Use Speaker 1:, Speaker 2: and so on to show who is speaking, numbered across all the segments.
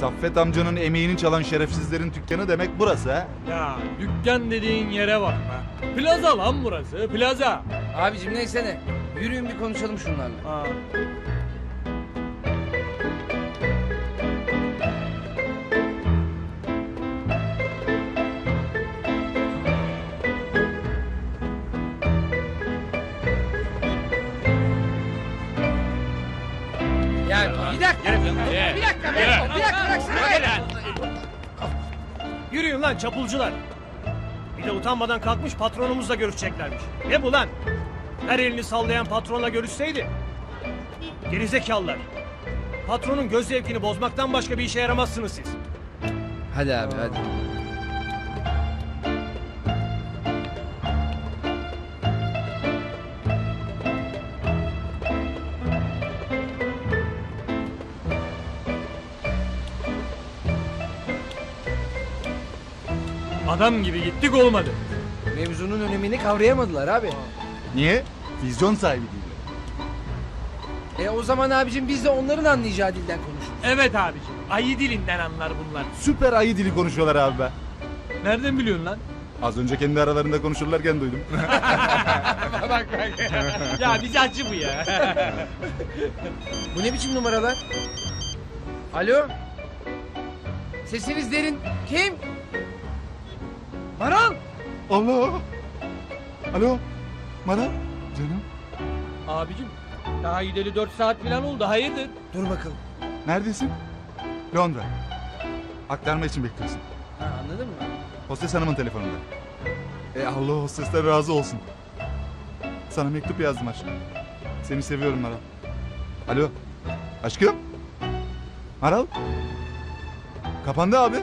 Speaker 1: Saffet amcanın emeğini çalan şerefsizlerin dükkanı demek burası ha.
Speaker 2: Ya dükkan dediğin yere bak be. Plaza lan burası plaza.
Speaker 3: Abicim neyse ne. Yürüyün bir konuşalım şunlarla.
Speaker 2: Ha.
Speaker 3: Bir dakika. Bir dakika be. Bir dakika bıraksana.
Speaker 4: Yürüyün lan çapulcular. Bir de utanmadan kalkmış patronumuzla görüşeceklermiş. Ne bu lan? Her elini sallayan patronla görüşseydi. Gerizekalılar. Patronun göz zevkini bozmaktan başka bir işe yaramazsınız siz.
Speaker 3: Hadi abi hadi.
Speaker 2: Adam gibi gittik olmadı.
Speaker 3: Mevzunun önemini kavrayamadılar abi.
Speaker 1: Niye? Vizyon sahibi değil.
Speaker 3: E o zaman abicim biz de onların anlayacağı dilden konuşuruz.
Speaker 2: Evet abiciğim. Ayı dilinden anlar bunlar.
Speaker 1: Süper ayı dili konuşuyorlar abi be.
Speaker 2: Nereden biliyorsun lan?
Speaker 1: Az önce kendi aralarında konuşurlarken duydum.
Speaker 2: bak bak. ya bizi acı bu ya.
Speaker 3: Bu ne biçim numaralar? Alo? Sesiniz derin. Kim? Maral?
Speaker 1: Allah! Alo? Mara? Canım?
Speaker 2: abicim daha gideli 4 saat falan oldu hayırdır?
Speaker 3: Dur bakalım.
Speaker 1: Neredesin? Londra. Aktarma için bekliyorsun.
Speaker 3: Ha, anladın mı?
Speaker 1: Hostes hanımın telefonunda. E Allah hostesler razı olsun. Sana mektup yazdım aşkım. Seni seviyorum Maral. Alo. Aşkım? Maral? Kapandı abi.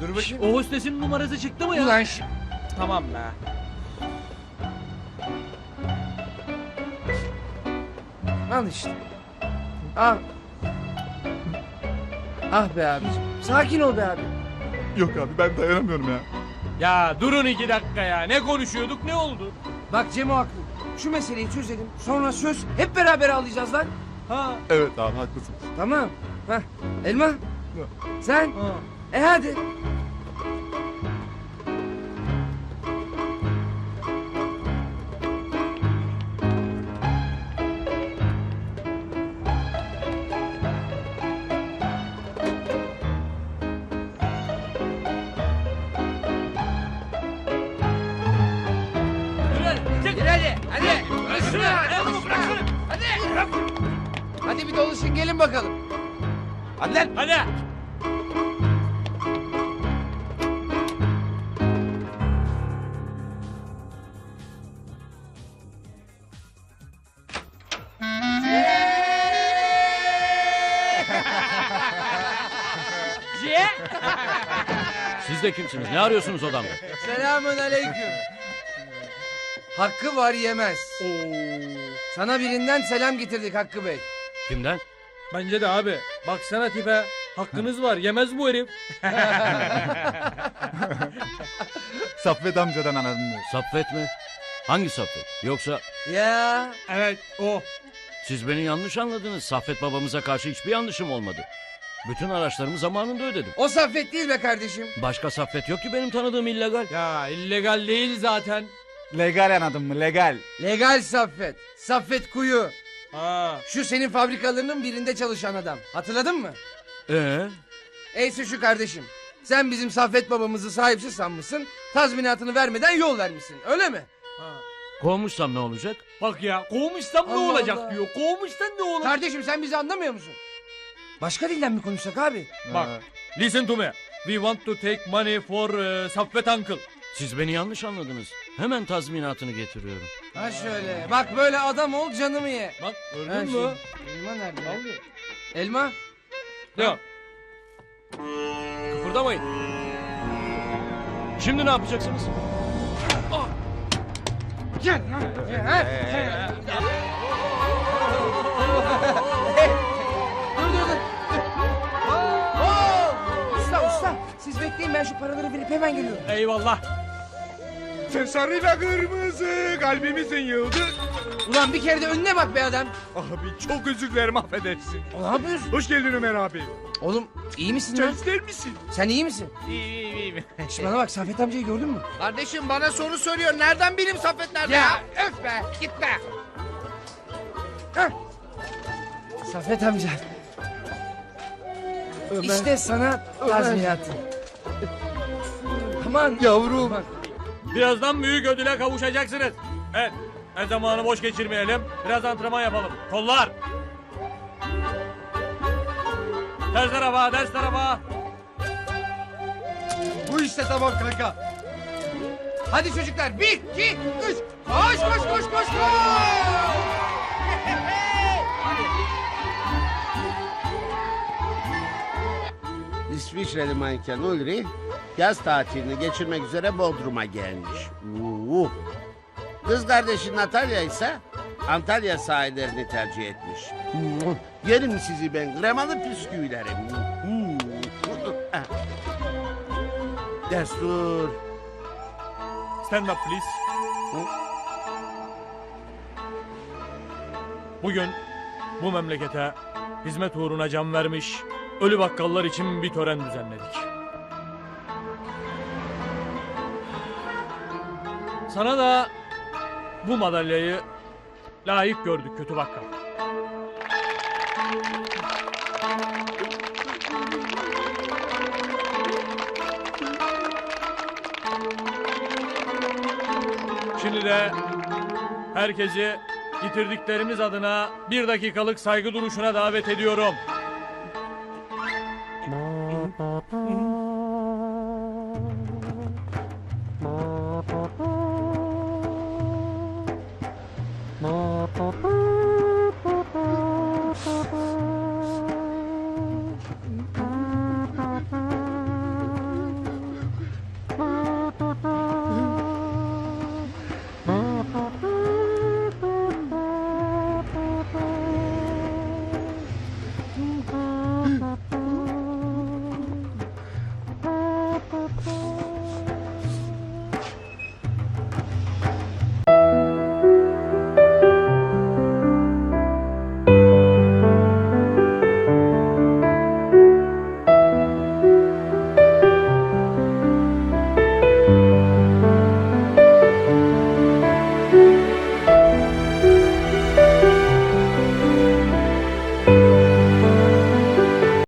Speaker 3: Dur bakayım.
Speaker 2: O hostesin numarası çıktı mı ya?
Speaker 3: Ulan şi-
Speaker 2: Tamam be.
Speaker 3: Al işte. Al. Ah be abicim. Sakin ol be abi.
Speaker 1: Yok abi ben dayanamıyorum ya.
Speaker 2: Ya durun iki dakika ya. Ne konuşuyorduk ne oldu?
Speaker 3: Bak Cemo haklı. Şu meseleyi çözelim. Sonra söz hep beraber ağlayacağız lan.
Speaker 2: Ha.
Speaker 1: Evet abi haklısın.
Speaker 3: Tamam. Heh. Elma. Sen.
Speaker 2: ha.
Speaker 3: E hadi.
Speaker 2: Çık.
Speaker 3: Hadi. Hadi.
Speaker 2: Bırak şunu. Ne bu? Bırak şunu.
Speaker 3: Hadi. Hadi bir doluşun gelin bakalım.
Speaker 2: Hadi lan. Hadi.
Speaker 5: Siz de kimsiniz? Ne arıyorsunuz odamda?
Speaker 3: Selamun aleyküm. Hakkı var yemez. Sana birinden selam getirdik Hakkı Bey.
Speaker 5: Kimden?
Speaker 2: Bence de abi. Baksana tipe. Hakkınız var. Yemez bu herif.
Speaker 1: Saffet amcadan anladın mı?
Speaker 5: Saffet mi? Hangi Saffet? Yoksa
Speaker 3: Ya
Speaker 2: Evet o.
Speaker 5: siz beni yanlış anladınız. Saffet babamıza karşı hiçbir yanlışım olmadı. Bütün araçlarımı zamanında ödedim.
Speaker 3: o saffet değil be kardeşim.
Speaker 5: Başka Saffet yok ki benim tanıdığım illegal.
Speaker 2: Ya illegal değil zaten.
Speaker 1: Legal anladın mı? Legal.
Speaker 3: Legal saffet. Saffet kuyu.
Speaker 2: Ha.
Speaker 3: Şu senin fabrikalarının birinde çalışan adam. Hatırladın mı?
Speaker 5: Ee?
Speaker 3: Eyse şu kardeşim. Sen bizim Saffet babamızı sahipsiz sanmışsın. Tazminatını vermeden yol vermişsin. Öyle mi?
Speaker 2: ha.
Speaker 5: Kovmuşsam ne olacak?
Speaker 2: Bak ya kovmuşsam ne
Speaker 3: Allah
Speaker 2: olacak
Speaker 3: Allah.
Speaker 2: diyor. Kovmuşsan ne olacak?
Speaker 3: Kardeşim sen bizi anlamıyor musun? Başka dilden mi konuşsak abi?
Speaker 2: Bak. Listen to me. We want to take money for uh, Saffet Uncle.
Speaker 5: Siz beni yanlış anladınız. Hemen tazminatını getiriyorum.
Speaker 3: Ha şöyle. Bak böyle adam ol canımı ye.
Speaker 2: Bak
Speaker 3: Ha,
Speaker 2: gördün mü?
Speaker 3: şey, Elma nerede? ya?
Speaker 2: Aldı.
Speaker 3: Elma?
Speaker 2: Yok. Kıpırdamayın.
Speaker 5: Şimdi ne yapacaksınız?
Speaker 3: Ha? dur dur dur. Oo! Usta usta siz bekleyin ben şu paraları verip hemen geliyorum.
Speaker 2: Eyvallah.
Speaker 6: Sen sarıyla kırmızı kalbimizin yıldı.
Speaker 3: Ulan bir kere de önüne bak be adam.
Speaker 6: Abi çok özür dilerim affedersin.
Speaker 3: Ne yapıyorsun?
Speaker 6: Hoş geldin Ömer abi.
Speaker 3: Oğlum iyi misin
Speaker 6: Çay
Speaker 3: lan?
Speaker 6: ister misin?
Speaker 3: Sen iyi misin?
Speaker 6: İyi iyi iyi.
Speaker 3: Şş, bana bak Saffet amcayı gördün mü?
Speaker 7: Kardeşim bana soru soruyor. Nereden bileyim Saffet nerede ya?
Speaker 3: Ya öf be git be. Heh. Saffet amca. İşte sana tazminatın. Aman yavrum. Bak,
Speaker 2: Birazdan büyük ödüle kavuşacaksınız. Evet. Her zamanı boş geçirmeyelim. Biraz antrenman yapalım. Kollar. Ters tarafa, ters tarafa.
Speaker 3: bu işte tamam kanka. Hadi çocuklar bir, iki, üç. Koş koş koş koş koş.
Speaker 7: İsviçreli manken Ulri yaz tatilini geçirmek üzere Bodrum'a gelmiş. Uh. Kız kardeşi Natalya ise Antalya sahillerini tercih etmiş. Yerim sizi ben kremalı püsküvilerim. Ah. Destur.
Speaker 2: Stand up please. Bugün bu memlekete hizmet uğruna can vermiş ölü bakkallar için bir tören düzenledik. Sana da bu madalyayı layık gördük kötü bakkal. Şimdi de herkesi getirdiklerimiz adına bir dakikalık saygı duruşuna davet ediyorum.